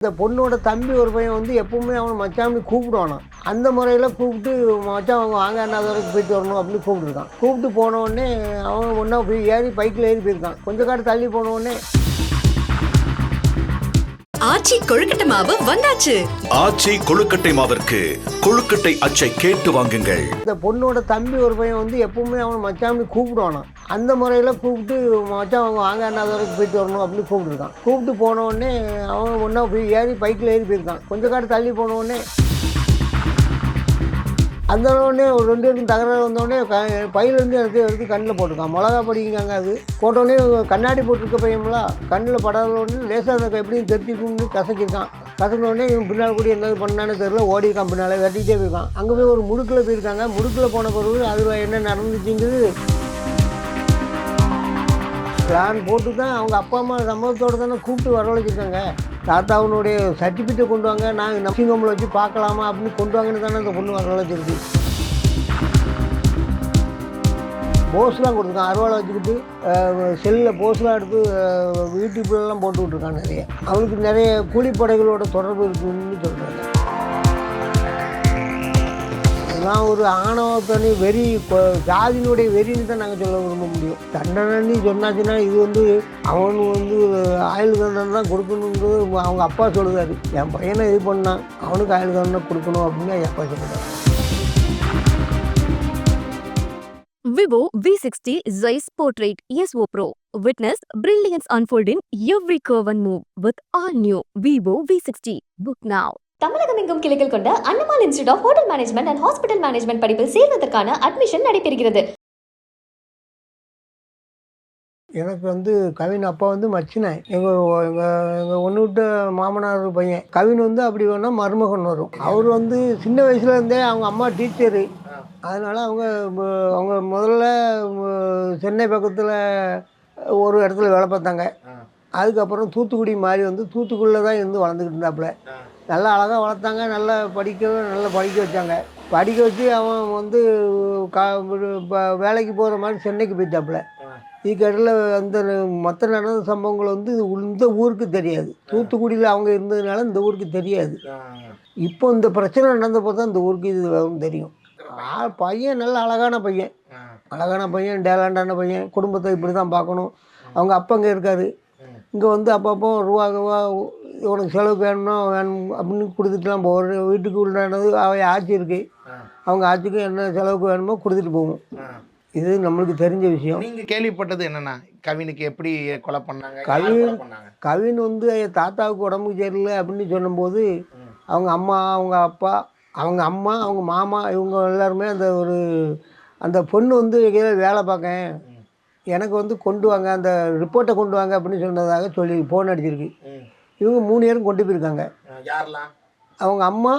இந்த பொண்ணோட தம்பி ஒரு பையன் வந்து எப்பவுமே அவனை மச்சாமி கூப்பிடுவானான் அந்த முறையில் கூப்பிட்டு மச்சான் அவங்க வாங்க என்ன வரைக்கும் போயிட்டு வரணும் அப்படின்னு கூப்பிட்டுருக்கான். கூப்பிட்டு போன உடனே அவன் ஒன்றா போய் ஏறி பைக்கில் ஏறி போயிருக்கான். கொஞ்சம் காட்டு தள்ளி போன உடனே ஆச்சி கொழுக்கட்டை மாவு வந்தாச்சு. ஆச்சி கொழுக்கட்டை மாவிற்கு கொழுக்கட்டை அச்சை கேட்டு வாங்குங்கள். இந்த பொண்ணோட தம்பி ஒரு பையன் வந்து எப்பவுமே அவனை மச்சான்னு கூப்பிடுவானான் அந்த முறையில் கூப்பிட்டு மச்சான் அவங்க வாங்க வரைக்கும் போயிட்டு வரணும் அப்படின்னு கூப்பிட்டுருக்கான். கூப்பிட்டு போன உடனே அவன் ஒன்றா போய் ஏறி பைக்கில் ஏறி போயிருக்கான். கொஞ்ச காட்டு தள்ளி போன உடனே அந்த உடனே ஒரு ரெண்டு பேருக்கும் தகராறு வந்தோடனே பையிலேருந்து எடுத்து எடுத்து கண்ணில் போட்டிருக்கான். மிளகா படிக்கிறாங்க அது. போட்டோடனே கண்ணாடி போட்டிருக்க பையன்லாம் கண்ணில் படாதோடனே லேசாக எப்படியும் தெரிஞ்சுக்கணும்னு கசக்கிருக்கான் கசக்கின இவன் பின்னால் கூட என்ன பண்ணான்னு தெரியல ஓடிருக்கான் பின்னால் வெட்டிகிட்டே போயிருக்கான். அங்கே போய் ஒரு முடுக்கில் போயிருக்காங்க. முடுக்கில் போன பிறகு அதில் என்ன நடந்துச்சுங்கிறது பிளான் போட்டு தான் அவங்க அப்பா அம்மா சம்மதத்தோடு தானே கூப்பிட்டு வரவழைச்சிருக்காங்க. தாத்தாவுனுடைய சர்டிஃபிகேட்டை கொண்டு வாங்க நாங்கள் நர்சிங்கோமில் வச்சு பார்க்கலாமா அப்படின்னு கொண்டு வாங்கன்னு தானே அந்த பொண்ணு வரவழைச்சிருக்கு. போஸ்லாம் கொடுத்துருக்கான் அருவாளை வச்சுக்கிட்டு செல்லில் போஸ்லாம் எடுத்து அஹ், யூடியூப்லலாம் போட்டு விட்ருக்கான் நிறைய. அவனுக்கு நிறைய கூலிப்படைகளோட தொடர்பு இருக்குன்னு சொல்கிறாங்க இதெல்லாம் ஒரு ஆணவத்தனி வெறி ஜாதியினுடைய வெறின்னு தான் நாங்கள் சொல்ல விரும்ப முடியும் தண்டனைன்னு சொன்னாச்சுன்னா இது வந்து அவனு வந்து ஆயுள் தண்டனை தான் கொடுக்கணுன்றது அவங்க அப்பா சொல்லுதாரு என் பையனை இது பண்ணான் அவனுக்கு ஆயுள் தண்டனை கொடுக்கணும் அப்படின்னு என் அப்பா சொல்லுதாரு Vivo V60 Zeiss Portrait ESO Pro. Witness brilliance unfold every every curve and move with all new Vivo V60. Book now. தமிழகம் எங்கும் கிளைகள் கொண்ட Annamal institute of hotel management and hospital management படிப்பில் சேர்வதற்கான அட்மிஷன் நடைபெறுகிறது. எனக்கு வந்து கவின் அப்பா வந்து மச்சினேன். எங்கள் எங்கள் எங்கள் ஒன்று விட்ட மாமனார் பையன். கவின் வந்து அப்படி வேணால் மருமகன் வரும். அவர் வந்து சின்ன வயசுல இருந்தே அவங்க அம்மா டீச்சரு. அதனால் அவங்க அவங்க முதல்ல சென்னை பக்கத்தில் ஒரு இடத்துல வேலை பார்த்தாங்க. அதுக்கப்புறம் தூத்துக்குடி மாதிரி வந்து தூத்துக்குடியில் தான் இருந்து வளர்ந்துக்கிட்டு இருந்தாப்புல. நல்லா அழகாக வளர்த்தாங்க நல்லா படிக்க நல்லா படிக்க வச்சாங்க. படிக்க வச்சு அவன் வந்து கா வேலைக்கு போகிற மாதிரி சென்னைக்கு போயிட்டாப்புல. இதுக்கடையில் அந்த மற்ற நடந்த சம்பவங்கள் வந்து இந்த ஊருக்கு தெரியாது. தூத்துக்குடியில் அவங்க இருந்ததுனால இந்த ஊருக்கு தெரியாது. இப்போ இந்த பிரச்சனை நடந்தப்போ தான் இந்த ஊருக்கு இது தெரியும். பையன் நல்ல அழகான பையன். அழகான பையன் டேலண்டான பையன். குடும்பத்தை இப்படி தான் பார்க்கணும் அவங்க அப்பா இங்கே இருக்காரு. இங்கே வந்து அப்பப்போ ரூபா ரூபா உனக்கு செலவுக்கு வேணும்னா வேணும் அப்படின்னு கொடுத்துட்டுலாம் போகிற வீட்டுக்கு உண்டானது அவ ஆட்சி இருக்குது அவங்க ஆட்சிக்கு என்ன செலவுக்கு வேணுமோ கொடுத்துட்டு போகும் இது நம்மளுக்கு தெரிஞ்ச விஷயம். நீங்க கேள்விப்பட்டது என்னன்னா கவினுக்கு எப்படி கொலை பண்ணாங்க கவின் கவின் வந்து தாத்தாவுக்கு உடம்புக்கு சரியில்லை அப்படின்னு சொன்னபோது அவங்க அம்மா அவங்க அப்பா அவங்க அம்மா அவங்க மாமா இவங்க எல்லாருமே அந்த ஒரு அந்த பொண்ணு வந்து எங்கேயோ வேலை பார்க்கேன். எனக்கு வந்து கொண்டு வாங்க அந்த ரிப்போர்ட்டை கொண்டு வாங்க அப்படின்னு சொன்னதாக சொல்லி ஃபோன் அடிச்சிருக்கு. இவங்க மூணு பேரும் கொண்டு போயிருக்காங்க. யாரெல்லாம்? அவங்க அம்மா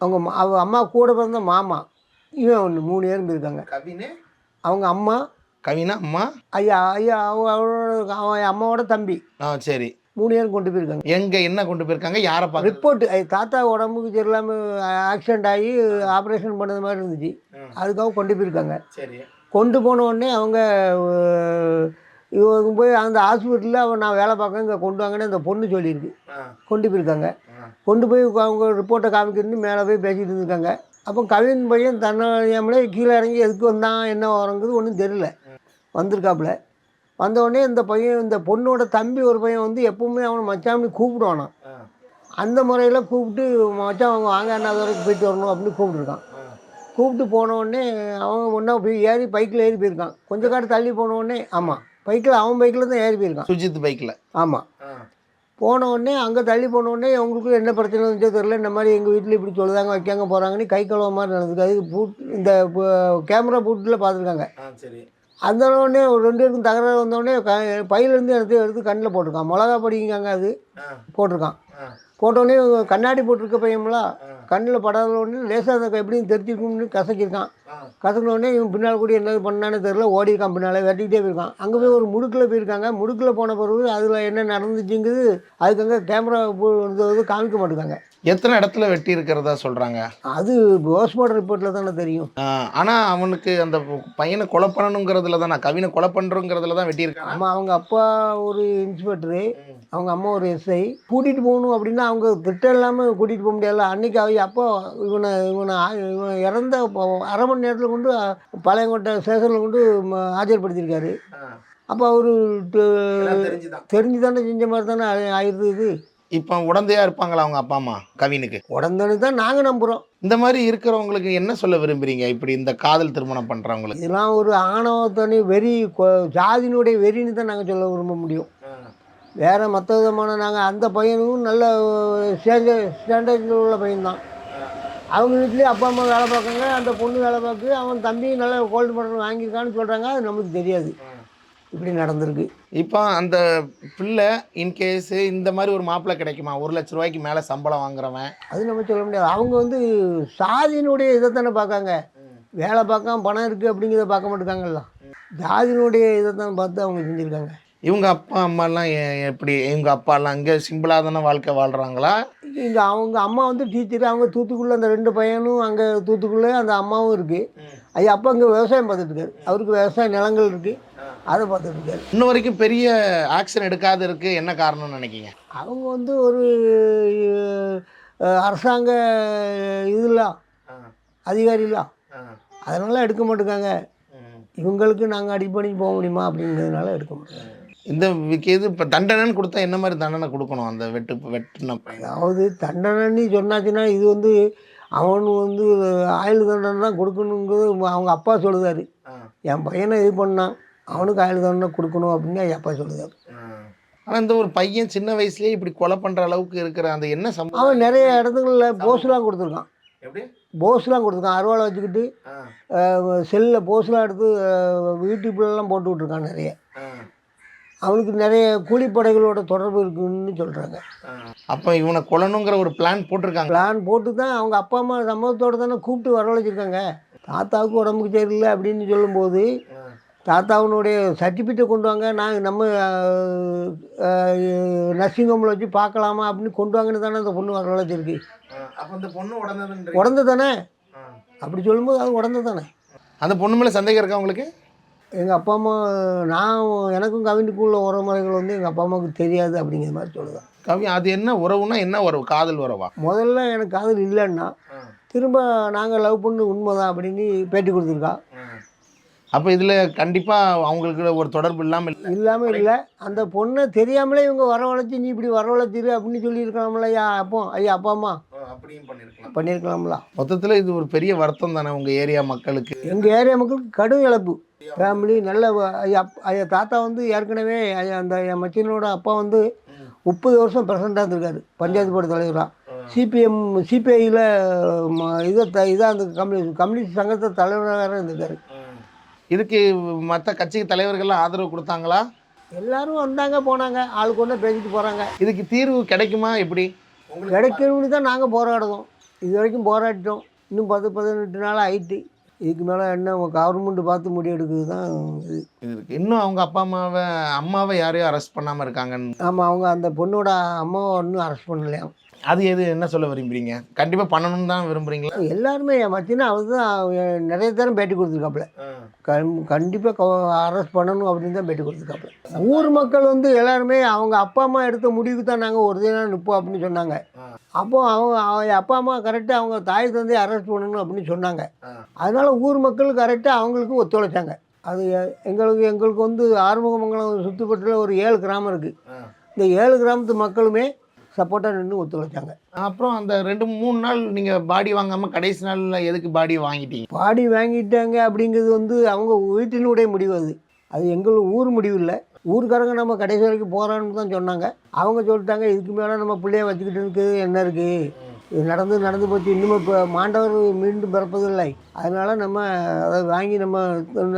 அவங்க அவங்க அம்மா கூட பிறந்த மாமா. இவன் ஒன்று மூணு பேரும் போயிருக்காங்க. கவினு? அவங்க அம்மா. கவினா அம்மா? ஐயா ஐயா அவங்க அவரோட அவன் அம்மாவோட தம்பி. ஆ சரி. மூணு பேரும் கொண்டு போயிருக்காங்க. எங்க என்ன கொண்டு போயிருக்காங்க? யாரை பார்க்க ரிப்போர்ட்டு தாத்தா உடம்புக்கு சரியில்லாமல் ஆக்சிடென்ட் ஆகி ஆப்ரேஷன் பண்ணது மாதிரி இருந்துச்சு. அதுக்காக கொண்டு போயிருக்காங்க. சரி. கொண்டு போன உடனே அவங்க இவங்க போய் அந்த ஹாஸ்பிட்டலில் அவன் நான் வேலை பார்க்க இங்கே கொண்டு வாங்கன்னு அந்த பொண்ணு சொல்லியிருக்கு. கொண்டு போயிருக்காங்க. கொண்டு போய் அவங்க ரிப்போர்ட்டை காமிக்கணும்னு மேலே போய் பேசிட்டு இருந்திருக்காங்க. அப்போ கவின் பையன் தன்னறியாமலே கீழே இறங்கி எதுக்கு வந்தான் என்ன வரங்கிறது ஒன்றும் தெரியல. வந்திருக்காப்புல. வந்த உடனே இந்த பையன் இந்த பொண்ணோட தம்பி ஒரு பையன் வந்து எப்பவுமே அவனை மச்சான்னு கூப்பிடுவானான் அந்த முறையில் கூப்பிட்டு மச்சான் அவங்க வாங்க அண்ணா வரைக்கும் போயிட்டு வரணும் அப்படின்னு கூப்பிட்டுருக்கான். கூப்பிட்டு போன உடனே அவன் ஒன்றா போய் ஏறி பைக்கில் ஏறி போயிருக்கான். கொஞ்ச காட்டு தள்ளி போன உடனே ஆமாம் பைக்கில் அவன் பைக்கில் தான் ஏறி போயிருக்கான். சுஜித் பைக்ல ஆமாம் போன உடனே அங்கே தள்ளி போன உடனே அவங்களுக்கு என்ன பிரச்சனை இருந்துச்சோ தெரியல. இந்த மாதிரி எங்கள் வீட்டில் இப்படி சொல்லுதாங்க வைக்காங்க போகிறாங்கன்னு கை கழுவ மாதிரி நடந்துருக்கு அதுக்கு பூட் இந்த கேமரா பூட்டில் பார்த்துருக்காங்க. சரி. அந்த உடனே ஒரு ரெண்டு பேருக்கும் தகராறு வந்தோடனே க பையிலேருந்து எடுத்து எடுத்து கண்ணில் போட்டிருக்கான். மிளகா படிக்கிறாங்க அது. போட்டிருக்கான். போட்டோடனே கண்ணாடி போட்டிருக்க பையன்லாம் கண்ணில் படாத உடனே லேசாக அதை எப்படியும் தெரிஞ்சுக்கணும்னு கசக்கியிருக்கான். கசக்கின உடனே இவன் பின்னால் கூட என்ன பண்ணான்னு தெரில ஓடிருக்கான் பின்னால் வெட்டிக்கிட்டே போயிருக்கான். அங்கே போய் ஒரு முடுக்கில் போயிருக்காங்க. முடுக்கில் போன பிறகு அதில் என்ன நடந்துச்சுங்குது அதுக்கு அங்கே கேமரா வந்து காமிக்க மாட்டேங்காங்க எத்தனை இடத்துல வெட்டி இருக்கிறதா சொல்றாங்க? அது போஸ்ட்மார்ட்டம் ரிப்போர்ட்டில் தானே தெரியும். ஆனா அவனுக்கு அந்த பையனை கொலை பண்ணணுங்கிறதுல தான் கவினை கொலை பண்றோங்கிறதுல தான் வெட்டியிருக்காங்க. ஆமாம் அவங்க அப்பா ஒரு இன்ஸ்பெக்டரு அவங்க அம்மா ஒரு எஸ்ஐ. கூட்டிகிட்டு போகணும் அப்படின்னா அவங்க திட்டம் இல்லாமல் கூட்டிகிட்டு போக முடியாதுல்ல. அன்றைக்கி அவங்க அப்பா இவனை இவனை இவன் இறந்த அரை மணி நேரத்தில் கொண்டு பழையங்கோட்டை ஸ்டேஷனில் கொண்டு ஆஜர்படுத்தியிருக்காரு. அப்போ அவரு தெரிஞ்சு தானே செஞ்ச மாதிரி தானே ஆயி- ஆயிருது இது. இப்போ உடந்தையா இருப்பாங்களா அவங்க அப்பா அம்மா கவினுக்கு? உடனே தான் நாங்கள் நம்புகிறோம் இந்த மாதிரி இருக்கிறவங்களுக்கு என்ன சொல்ல விரும்புறீங்க? இப்படி இந்த காதல் திருமணம் பண்றவங்களுக்கு? இதெல்லாம் ஒரு ஆணவத்தனி வெறி கொ- ஜாதியினுடைய வெறின்னு தான் நாங்கள் சொல்ல விரும்ப முடியும். வேறு மற்ற விதமான நாங்கள் அந்த பையனும் நல்ல ஸ்டாண்டர்ட் ஸ்டாண்டர்டில் உள்ள பையன்தான் அவங்க வீட்லேயே அப்பா அம்மா வேலை பார்க்காங்க அந்த பொண்ணு வேலை பார்க்கு அவன் தம்பி நல்ல கோல்டு மெடல் வாங்கியிருக்கான்னு சொல்கிறாங்க அது நமக்கு தெரியாது. இப்படி நடந்திருக்கு. இப்போ அந்த பிள்ளை இன்கேஸ் இந்த மாதிரி ஒரு மாப்பிள்ளை கிடைக்குமா? ஒரு லட்ச ரூபாய்க்கு மேலே சம்பளம் வாங்குறவன். அது நம்ம சொல்ல முடியாது. அவங்க வந்து சாதியினுடைய இதை தானே பார்க்காங்க. வேலை பார்க்காம பணம் இருக்குது அப்படிங்கிறத பார்க்க மாட்டேங்காங்கல்ல ஜாதியினுடைய இதை தான் பார்த்து அவங்க செஞ்சுருக்காங்க. இவங்க அப்பா அம்மாலாம் எப்படி? இவங்க அப்பாலாம் இங்கே சிம்பிளாக தானே வாழ்க்கை வாழ்கிறாங்களா இங்கே அவங்க அம்மா வந்து டீச்சர் அவங்க தூத்துக்குள்ளே அந்த ரெண்டு பையனும் அங்கே தூத்துக்குள்ளே அந்த அம்மாவும் இருக்குது ஐயா அப்பா அங்கே விவசாயம் பார்த்துட்டு இருக்காரு. அவருக்கு விவசாய நிலங்கள் இருக்குது அதை பார்த்துட்டு இன்ன வரைக்கும் பெரிய ஆக்ஷன் எடுக்காத இருக்கு என்ன காரணம்னு நினைக்கிங்க அவங்க வந்து ஒரு அரசாங்க இதெல்லாம் அதிகாரிலாம் அதனால எடுக்க மாட்டேங்காங்க. இவங்களுக்கு நாங்கள் அடிப்பணி போக முடியுமா அப்படிங்கிறதுனால எடுக்க மாட்டேங்க இந்த இது இப்போ தண்டனைன்னு கொடுத்தா என்ன மாதிரி தண்டனை கொடுக்கணும் அந்த வெட்டு வெட்டுன அதாவது தண்டனைன்னு சொன்னாச்சுன்னா இது வந்து அவனு வந்து ஆயுள் தண்டனை தான் கொடுக்கணுங்கிறது அவங்க அப்பா சொல்லுதாரு. என் பையனை இது பண்ணான். அவனுக்கு ஆயுள் தண்டனை கொடுக்கணும் அப்படின்னு என் அப்பா சொல்லுதாரு ஆனால் இந்த ஒரு பையன் சின்ன வயசுலயே இப்படி கொலை பண்ணுற அளவுக்கு இருக்கிற அந்த என்ன சம்பவம்? அவன் நிறைய இடத்துங்களில் போஸ்லாம் கொடுத்துருக்கான். எப்படி? போஸ்லாம் கொடுத்துருக்கான். அருவாளை வச்சுக்கிட்டு செல்லில் போஸ்லாம் எடுத்து யூடியூப்லலாம் போட்டு விட்ருக்கான் நிறைய. அவனுக்கு நிறைய கூலிப்படைகளோட தொடர்பு இருக்குன்னு சொல்கிறாங்க அப்போ இவனை கொல்லணுங்கிற ஒரு பிளான் போட்டிருக்காங்க. பிளான் போட்டு தான் அவங்க அப்பா அம்மா சம்மதத்தோடு தானே கூப்பிட்டு வரவழைச்சிருக்காங்க. தாத்தாவுக்கு உடம்புக்கு சரியில்லை அப்படின்னு சொல்லும்போது தாத்தாவினுடைய சர்டிஃபிகேட்டை கொண்டு வாங்க நாங்கள் நம்ம நர்சிங் ஹோமில் வச்சு பார்க்கலாமா அப்படின்னு கொண்டு வாங்கன்னு தானே அந்த பொண்ணு வரவழைச்சிருக்கு அப்போ இந்த பொண்ணு உடனே உடந்து தானே. அப்படி சொல்லும்போது அது உடந்து தானே. அந்த பொண்ணு மேலே சந்தேகம் இருக்கா உங்களுக்கு? எங்கள் அப்பா அம்மா நான் எனக்கும் கவினுக்கும் உள்ள உறவுமுறைகள் வந்து எங்கள் அப்பா அம்மாவுக்கு தெரியாது அப்படிங்கிற மாதிரி சொல்லுதான் கவி அது என்ன உறவுனா என்ன உறவு? காதல் உறவா? முதல்ல எனக்கு காதல் இல்லைன்னா திரும்ப நாங்கள் லவ் பண்ணு உண்மைதான் அப்படின்னு பேட்டி கொடுத்துருக்கா. அப்போ இதில் கண்டிப்பாக அவங்களுக்கு ஒரு தொடர்பு இல்லாமல் இல்லை. இல்லாமல் இல்லை. அந்த பொண்ணை தெரியாமலே இவங்க வரவழைச்சி நீ இப்படி வரவழைச்சிரு அப்படின்னு சொல்லியிருக்கலாம்ல ஐயா அப்போ ஐயா அப்பா அம்மா? அப்படியும் பண்ணியிருக்கலாம். பண்ணியிருக்கலாம்ல. மொத்தத்தில் இது ஒரு பெரிய வருத்தம் தானே உங்கள் ஏரியா மக்களுக்கு? எங்கள் ஏரியா மக்களுக்கு கடும் இழப்பு. ஃபேமிலி நல்ல ஐயா ஐயா தாத்தா வந்து ஏற்கனவே ஐயா அந்த என் மச்சினோட அப்பா வந்து முப்பது வருஷம் பிரசிடண்டாக இருந்திருக்காரு. பஞ்சாயத்து போர்டு தலைவராக சிபிஎம் சிபிஐயில் இதை த இதாக அந்த கம்யூனிஸ்ட் கம்யூனிஸ்ட் சங்கத்தை தலைவராக இருந்திருக்காரு. இதுக்கு மற்ற கட்சிக்கு தலைவர்கள்லாம் ஆதரவு கொடுத்தாங்களா? எல்லாரும் வந்தாங்க போனாங்க. ஆளுக்கு ஒன்றா பேசிட்டு போகிறாங்க இதுக்கு தீர்வு கிடைக்குமா எப்படி? கிடைக்கணும்னு தான் நாங்கள் போராடுறோம். இது வரைக்கும் போராடிட்டோம். இன்னும் பத்து பதினெட்டு நாள் ஆயிட்டு. இதுக்கு மேலே என்ன கவர்மெண்ட் பார்த்து முடிவெடுக்குது தான் இது. இது இருக்கு இன்னும் அவங்க அப்பா அம்மாவை அம்மாவை யாரையும் அரெஸ்ட் பண்ணாமல் இருக்காங்கன்னு. ஆமாம் அவங்க அந்த பொண்ணோட அம்மாவை இன்னும் அரெஸ்ட் பண்ணலையாம். அது எது? என்ன சொல்ல விரும்புறீங்க? கண்டிப்பாக பண்ணணும்னு தான் விரும்புறீங்களா? எல்லாருமே என் மச்சினா அவர் தான் நிறைய தரம் பேட்டி கொடுத்துருக்காப்புல. கண் கண்டிப்பாக அரெஸ்ட் பண்ணணும் அப்படின்னு தான் பேட்டி கொடுத்துருக்காப்புல. ஊர் மக்கள் வந்து எல்லாருமே அவங்க அப்பா அம்மா எடுத்த முடிவுக்கு தான் நாங்கள் ஒரு தினம் நிற்போம் அப்படின்னு சொன்னாங்க. அப்போ அவங்க அப்பா அம்மா கரெக்டாக அவங்க தாய் தந்தையை அரெஸ்ட் பண்ணணும் அப்படின்னு சொன்னாங்க. அதனால ஊர் மக்கள் கரெக்டாக அவங்களுக்கு ஒத்துழைச்சாங்க. அது எங்களுக்கு எங்களுக்கு வந்து ஆறுமுகமங்கலம் சுற்றுப்பட்டில் ஒரு ஏழு கிராமம் இருக்குது இந்த ஏழு கிராமத்து மக்களுமே சப்போர்ட்டாக நின்று ஒத்துழைச்சாங்க அப்புறம் அந்த ரெண்டு மூணு நாள் நீங்கள் பாடி வாங்காமல் கடைசி நாளில் எதுக்கு பாடி வாங்கிட்டீங்க? பாடி வாங்கிட்டாங்க அப்படிங்கிறது வந்து அவங்க வீட்டினுடைய முடிவு அது. அது எங்கள் ஊர் முடிவு இல்லை. ஊருக்காரங்க நம்ம கடைசி வரைக்கும் போகிறான்னு தான் சொன்னாங்க. அவங்க சொல்லிட்டாங்க இதுக்கு மேலே நம்ம பிள்ளைய வச்சுக்கிட்டு இருக்குது என்ன இருக்குது இது நடந்து நடந்து போச்சு. இன்னும் இப்போ மாண்டவர் மீண்டும் பிறப்பதில்லை அதனால் நம்ம அதை வாங்கி நம்ம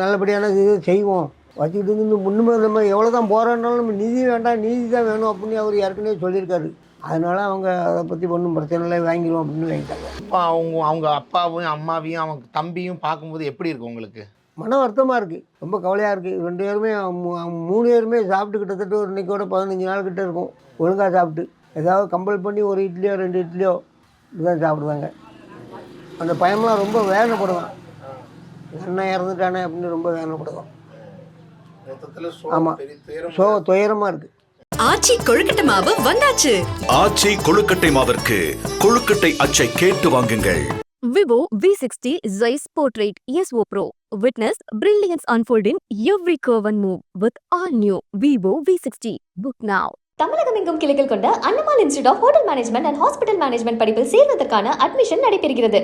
நல்லபடியான இது செய்வோம். வச்சுக்கிட்டு இருந்து இன்னுமே நம்ம எவ்வளோ தான் போராடினாலும் நம்ம நீதி வேண்டாம் நீதி தான் வேணும் அப்படின்னு அவர் ஏற்கனவே சொல்லியிருக்காரு. அதனால அவங்க அதை பற்றி ஒன்றும் பிரச்சனை இல்லை வாங்கிடுவோம் அப்படின்னு வாங்கிட்டாங்க. இப்போ அவங்க அவங்க அப்பாவையும் அம்மாவையும் அவங்க தம்பியும் பார்க்கும்போது எப்படி இருக்கு உங்களுக்கு? மன வருத்தமாக இருக்குது ரொம்ப கவலையாக இருக்குது ரெண்டு பேருமே மூணு பேருமே சாப்பிட்டு கிட்டத்தட்ட ஒரு இன்னைக்கோட பதினஞ்சு நாள் கிட்ட இருக்கும். ஒழுங்காக சாப்பிட்டு. ஏதாவது கம்பல் பண்ணி ஒரு இட்லியோ ரெண்டு இட்லியோ இதுதான் சாப்பிடுவாங்க. அந்த பயமெல்லாம் ரொம்ப வேதனைப்படுவான். அண்ணன் இறந்துட்டானே அப்படின்னு ரொம்ப வேதனைப்படுவான். ஆமாம் ஸோ துயரமாக இருக்குது ஆச்சி கொழுக்கட்டை மாவு வந்தாச்சு ஆச்சி கொழுக்கட்டை மாவிற்கு கொழுக்கட்டை அச்சை கேட்டு வாங்குங்கள் Vivo V60 Zeiss Portrait ESO Pro. Witness brilliance unfold in every curve and move with all new Vivo V60. Book now. தமிழகம் எங்கும் கிளைகள் கொண்ட Annamal institute of hotel management and hospital management படிப்பில் சேர்வதற்கான அட்மிஷன் நடைபெறுகிறது